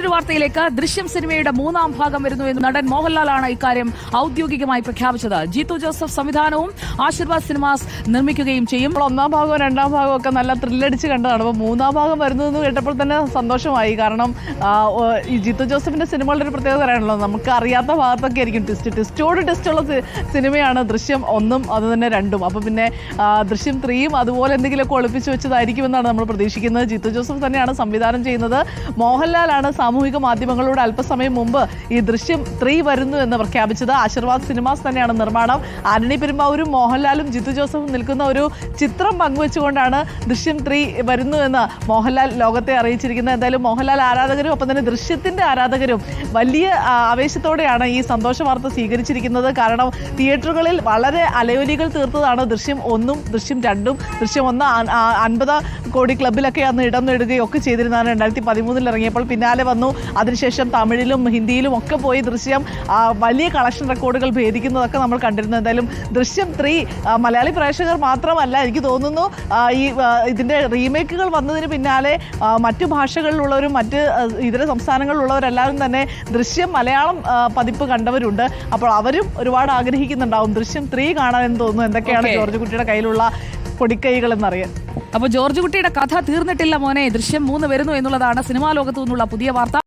മറ്റൊരു വാർത്തയിലേക്ക്. ദൃശ്യം സിനിമയുടെ മൂന്നാം ഭാഗം വരുന്നു എന്ന് നടൻ മോഹൻലാലാണ് ഇക്കാര്യം ഔദ്യോഗികമായി പ്രഖ്യാപിച്ചത്. ജീത്തു ജോസഫ് സംവിധാനവും ആശീർവാദ് സിനിമാസ് നിർമ്മിക്കുകയും ചെയ്യും. ഒന്നാം ഭാഗവും രണ്ടാം ഭാഗവും ഒക്കെ നല്ല ത്രില്ലടിച്ച് കണ്ടതാണ്. അപ്പോൾ മൂന്നാം ഭാഗം വരുന്നു എന്ന് കേട്ടപ്പോൾ തന്നെ സന്തോഷമായി. കാരണം ഈ ജീത്തു ജോസഫിന്റെ സിനിമകളുടെ ഒരു പ്രത്യേകത പറയാനുള്ളത് നമുക്ക് അറിയാത്ത ഭാഗത്തൊക്കെ ആയിരിക്കും ട്വിസ്റ്റ് ട്വിസ്റ്റോട് ട്വിസ്റ്റുള്ള സി- സിനിമയാണ് ദൃശ്യം ഒന്നും അത് തന്നെ രണ്ടും. അപ്പോൾ പിന്നെ ദൃശ്യം ത്രീയും അതുപോലെ എന്തെങ്കിലുമൊക്കെ ഒളിപ്പിച്ച് വെച്ചതായിരിക്കുമെന്നാണ് നമ്മൾ പ്രതീക്ഷിക്കുന്നത്. ജീത്തു ജോസഫ് തന്നെയാണ് സംവിധാനം ചെയ്യുന്നത്. മോഹൻലാലാണ് സാമൂഹിക മാധ്യമങ്ങളോട് അല്പസമയം മുമ്പ് ഈ ദൃശ്യം ത്രീ വരുന്നു എന്ന് പ്രഖ്യാപിച്ചത് ആശീർവാദ് സിനിമാസ് തന്നെയാണ് നിർമ്മാണം. ആന്റണി പെരുമ്പാവൂരും മോഹൻലാലും ജിത്തു ജോസഫും നിൽക്കുന്ന ഒരു ചിത്രം പങ്കുവെച്ചുകൊണ്ടാണ് ദൃശ്യം ത്രീ വരുന്നു എന്ന് മോഹൻലാൽ ലോകത്തെ അറിയിച്ചിരിക്കുന്നത്. എന്തായാലും മോഹൻലാൽ ആരാധകരും ഒപ്പം തന്നെ ദൃശ്യത്തിന്റെ ആരാധകരും വലിയ ആവേശത്തോടെയാണ് ഈ സന്തോഷ വാർത്ത സ്വീകരിച്ചിരിക്കുന്നത്. കാരണം തിയേറ്ററുകളിൽ വളരെ അലയൊലികൾ തീർത്തതാണ് ദൃശ്യം ഒന്നും ദൃശ്യം രണ്ടും ദൃശ്യം ഒന്ന് അൻപത് കോടി ക്ലബിലൊക്കെ അന്ന് ഇടം നേടുകയും ഒക്കെ ചെയ്തിരുന്നതാണ് രണ്ടായിരത്തി പതിമൂന്നിൽ ഇറങ്ങിയപ്പോൾ പിന്നാലെ വന്നു അതിനുശേഷം തമിഴിലും ഹിന്ദിയിലും ഒക്കെ പോയി ദൃശ്യം വലിയ കളക്ഷൻ റെക്കോർഡുകൾ ഭേദിക്കുന്നതൊക്കെ നമ്മൾ കണ്ടിരുന്നു. എന്തായാലും ദൃശ്യം ത്രീ മലയാളി പ്രേക്ഷകർ മാത്രമല്ല എനിക്ക് തോന്നുന്നു ഈ ഇതിന്റെ ഇതിന്റെ റീമേക്കുകൾ വന്നതിന് പിന്നാലെ മറ്റു ഭാഷകളിലുള്ളവരും മറ്റ് ഇതര സംസ്ഥാനങ്ങളിലുള്ളവരെല്ലാവരും തന്നെ ദൃശ്യം മലയാളം പതിപ്പ് കണ്ടവരുണ്ട്. അപ്പോൾ അവരും ഒരുപാട് ആഗ്രഹിക്കുന്നുണ്ടാവും ദൃശ്യം ത്രീ കാണാനെന്ന് തോന്നുന്നു. എന്തൊക്കെയാണ് ജോർജ് കുട്ടിയുടെ കയ്യിലുള്ള പൊടിക്കൈകൾ എന്നറിയാൻ? അപ്പോൾ ജോർജ് കുട്ടിയുടെ കഥ തീർന്നിട്ടില്ല മോനെ. ദൃശ്യം മൂന്ന് വരുന്നു എന്നുള്ളതാണ് സിനിമാ ലോകത്തു നിന്നുള്ള പുതിയ വാർത്ത.